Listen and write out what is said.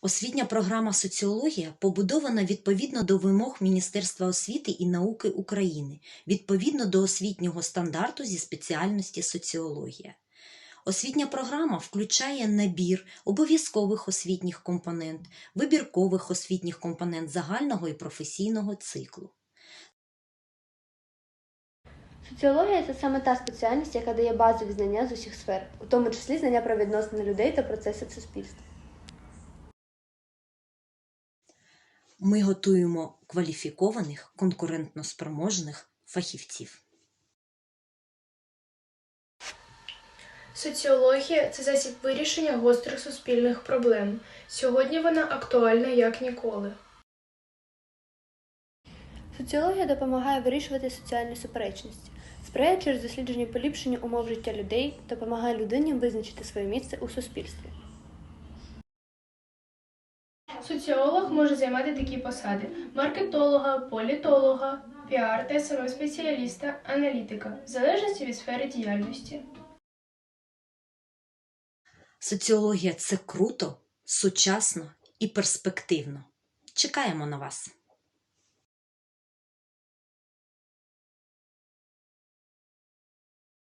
Освітня програма Соціологія побудована відповідно до вимог Міністерства освіти і науки України, відповідно до освітнього стандарту зі спеціальності соціологія. Освітня програма включає набір обов'язкових освітніх компонент, вибіркових освітніх компонент загального і професійного циклу. Соціологія це саме та спеціальність, яка дає базові знання з усіх сфер, у тому числі знання про відносини людей та процеси в суспільстві. Ми готуємо кваліфікованих, конкурентноспроможних фахівців. Соціологія це засіб вирішення гострих суспільних проблем. Сьогодні вона актуальна як ніколи. Соціологія допомагає вирішувати соціальні суперечності, сприяє через дослідження поліпшення умов життя людей, допомагає людині визначити своє місце у суспільстві. Соціолог може займати такі посади: маркетолога, політолога, піар та спеціаліста, аналітика, в залежності від сфери діяльності. Соціологія це круто, сучасно і перспективно. Чекаємо на вас!